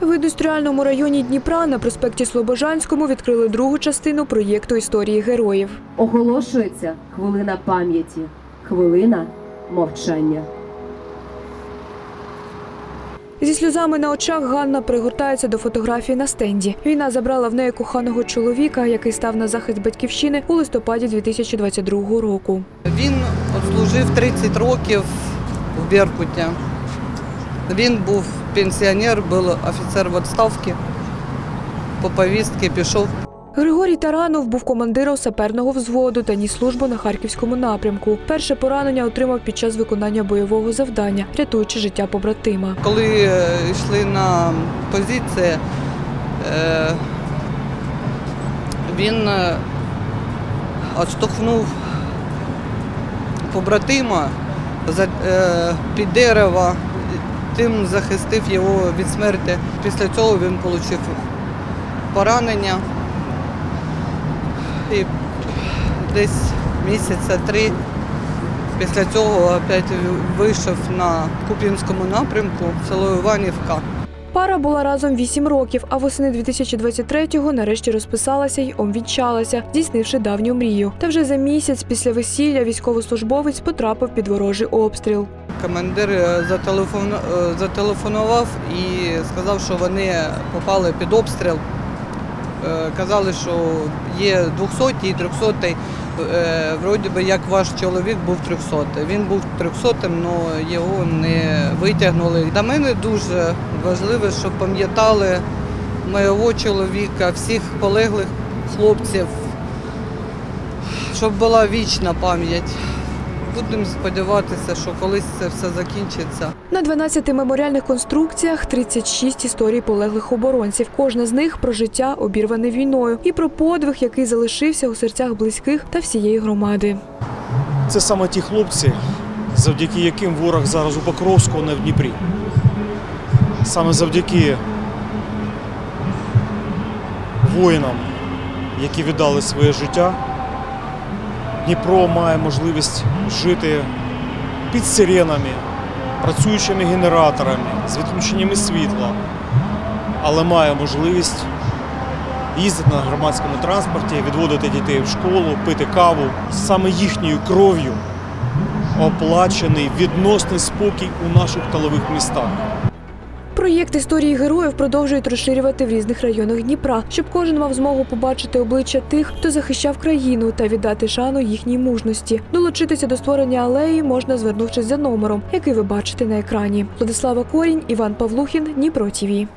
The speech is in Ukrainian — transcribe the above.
В індустріальному районі Дніпра на проспекті Слобожанському відкрили другу частину проєкту історії героїв. Оголошується хвилина пам'яті, хвилина мовчання. Зі сльозами на очах Ганна пригортається до фотографії на стенді. Війна забрала в неї коханого чоловіка, який став на захист батьківщини у листопаді 2022 року. Він служив 30 років в Беркуті. Він був пенсіонер, був офіцер в відставці. По повістці пішов. Григорій Таранов був командиром саперного взводу та ніс службу на харківському напрямку. Перше поранення отримав під час виконання бойового завдання, рятуючи життя побратима. Коли е, йшли на позиції, е, він відштовхнув побратима за- е, під дерево, тим захистив його від смерті. Після цього він отримав поранення. І десь місяця три після цього опять вийшов на Куп'янському напрямку село Іванівка. Пара була разом 8 років, а восени 2023-го нарешті розписалася й обвінчалася, здійснивши давню мрію. Та вже за місяць після весілля військовослужбовець потрапив під ворожий обстріл. Командир е, е, зателефонував і сказав, що вони попали під обстріл. Е, Казали, що є 200 і 300 Е, Вроді би, як ваш чоловік був 300 Він був 300 але його не витягнули. Для мене дуже важливо, щоб пам'ятали моєго чоловіка, всіх полеглих хлопців, щоб була вічна пам'ять. Будемо сподіватися, що колись це все закінчиться. На 12 меморіальних конструкціях 36 історій полеглих оборонців. Кожна з них про життя обірване війною і про подвиг, який залишився у серцях близьких та всієї громади. Це саме ті хлопці, завдяки яким ворог зараз у Покровську, а не в Дніпрі. Саме завдяки воїнам, які віддали своє життя, Дніпро має можливість жити під сиренами, працюючими генераторами, з відключеннями світла, але має можливість їздити на громадському транспорті, відводити дітей в школу, пити каву. Саме їхньою кров'ю оплачений відносний спокій у наших тилових містах. Проєкт історії героїв продовжують розширювати в різних районах Дніпра, щоб кожен мав змогу побачити обличчя тих, хто захищав країну, та віддати шану їхній мужності. Долучитися до створення алеї можна, звернувшись за номером, який ви бачите на екрані. Владислава Корінь, Іван Павлухін, Дніпро ТІВІ.